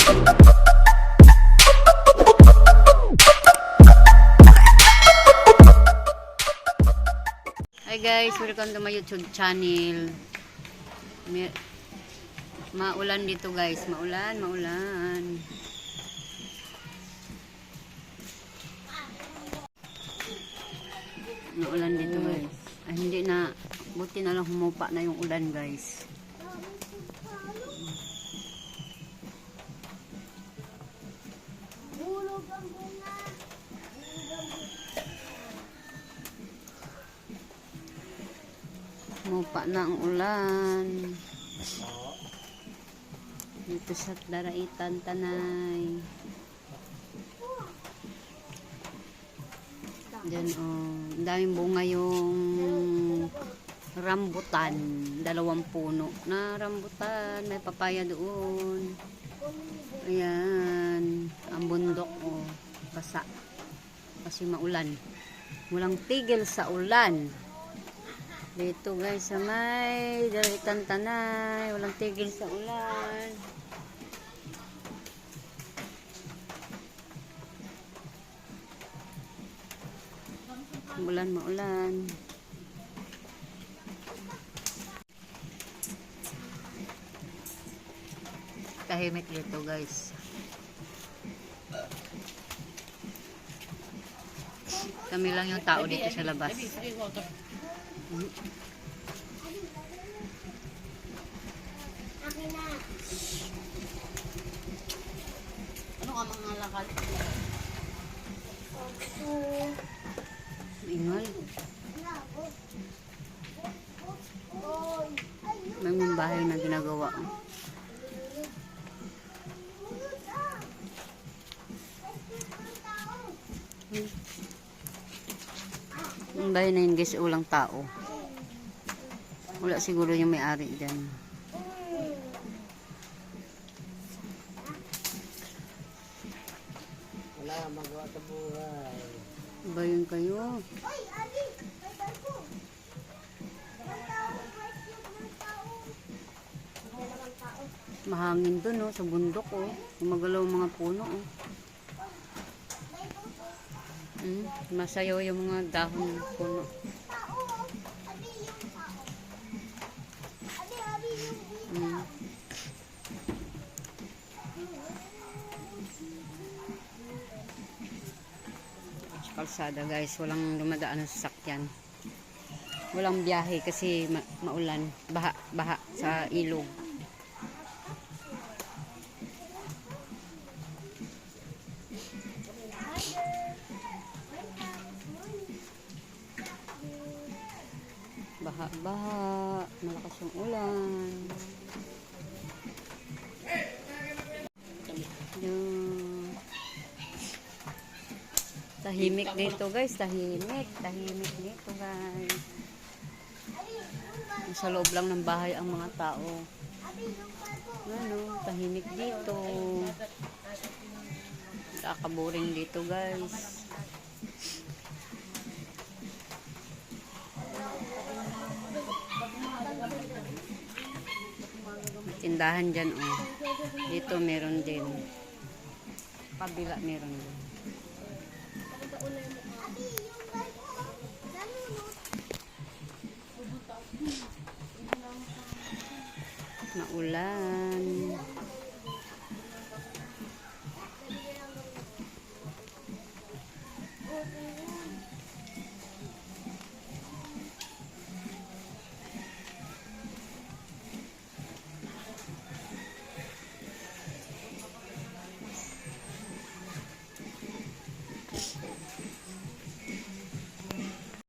Hi guys, welcome to my YouTube channel. Maulan dito guys, maulan, maulan. Maulan dito guys. Ay, hindi na, buti na lang humupa na yung ulan guys. Humupa na ang ulan. Dito sa Daraitan, Tanay. Diyan oh, ang daming bunga yung rambutan, dalawang puno na rambutan, may papaya doon. Ayan, ang bundok oh, basa. Kasi maulan. Walang tigil sa ulan. Dito guys sa may Daraitan, Tanay, walang tigil sa ulan. Maulan, maulan. Tahimik dito guys. Kami lang yung tao dito sa labas. Ano ka mga lakal? Ingal. May mga bahay na ginagawa. Yung bahay na yun guys, ulang tao. Wala siguro yung may-ari dyan. Wala magawa sa buhay. Ba yun kayo? Mahangin dun oh, sa bundok oh. Gumagalaw ang mga puno oh. Mm, masayaw yung mga dahon ng puno. Mm. Sa kalsada guys, walang dumadaan na sasakyan. Walang biyahe kasi ma- maulan, baha, baha sa ilog. Baha, baha, malakas yung ulan. Yung tahimik dito guys, tahimik, tahimik dito guys. Sa loob lang ng bahay ang mga tao. Ano, tahimik dito. Nakakaboring dito guys. Tindahan dyan oh. Dito meron din. Kabila meron din. Naulan.